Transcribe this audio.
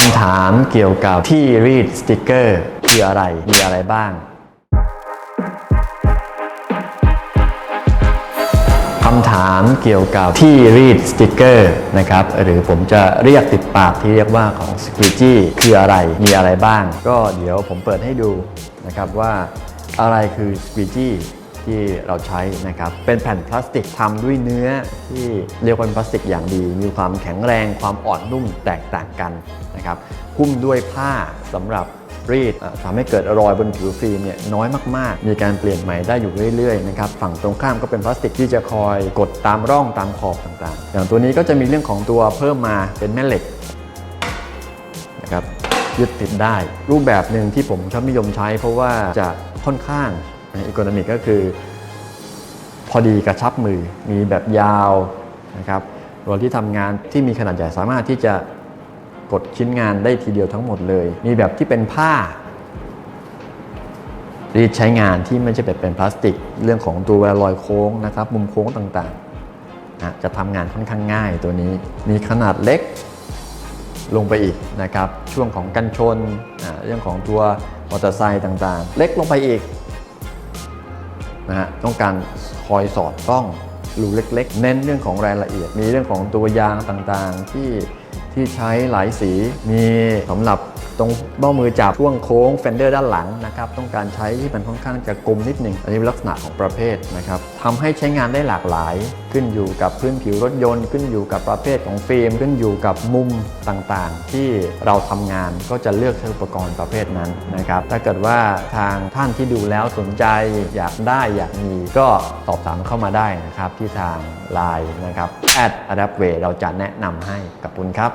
คำถามเกี่ยวกับที่รีดสติกเกอร์คืออะไร มีอะไรบ้าง คำถามเกี่ยวกับที่รีดสติกเกอร์นะครับ หรือผมจะเรียกติดปากที่เรียกว่าของ s q u e e g e คืออะไร มีอะไรบ้าง ก็เดี๋ยวผมเปิดให้ดูนะครับว่าอะไรคือ s q u e e g e ที่เราใช้นะครับ เป็นแผ่นพลาสติกทำด้วยเนื้อที่เรียกว่าเป็นพลาสติกอย่างดี มีความแข็งแรงความอ่อนนุ่มแตกต่างกันนะครับหุ้มด้วยผ้าสำหรับรีดทำให้เกิดรอยบนผิวฟิล์มเนี่ยน้อยมาก ๆ มีการเปลี่ยนใหม่ได้อยู่เรื่อย ๆ นะครับ ฝั่งตรงข้ามก็เป็นพลาสติกที่จะคอยกดตามร่องตามขอบต่าง ๆ อย่างตัวนี้ก็จะมีเรื่องของตัวเพิ่มมาเป็นแม่เหล็กนะครับยึดติดได้ รูปแบบหนึ่งที่ผมชอบนิยมใช้ เพราะว่าจะค่อนข้าง อีโคโนมิกก็คือ พอดีกระชับมือมีแบบยาวนะครับตัวที่ทำงานที่มีขนาดใหญ่สามารถที่จะกดชิ้นงานได้ทีเดียวทั้งหมดเลย มีแบบที่เป็นผ้า รีดใช้งานที่ไม่ใช่แบบเป็นพลาสติก เรื่องของตัวรอยโค้งนะครับ มุมโค้งต่างๆนะจะทำงานค่อนข้างง่ายตัวนี้ มีขนาดเล็กลงไปอีกนะครับ ช่วงของกันชน เรื่องของตัวมอเตอร์ไซค์ต่างๆ เล็กลงไปอีก นะฮะต้องการคอยสอดต้องรูเล็กๆ เน้นเรื่องของรายละเอียด มีเรื่องของตัวยางต่างๆที่ที่ใช้หลายสีมีสำหรับ ตรงเบ้ามือจับช่วงโค้งเฟนเดอร์ด้านหลังนะครับต้องการใช้ที่มันค่อนข้างจะกลมนิดหนึ่งอันนี้ลักษณะของประเภทนะครับทำให้ใช้งานได้หลากหลาย ขึ้นอยู่กับพื้นผิวรถยนต์ ขึ้นอยู่กับประเภทของฟิล์มขึ้นอยู่กับมุมต่างๆ ที่เราทำงานก็จะเลือกใช้อุปกรณ์ประเภทนั้นนะครับถ้าเกิดว่าทางท่านที่ดูแล้วสนใจอยากได้อยากมีก็สอบถามเข้ามาได้นะครับที่ทาง Line นะครับ at adaptway เราจะแนะนำให้กับคุณครับ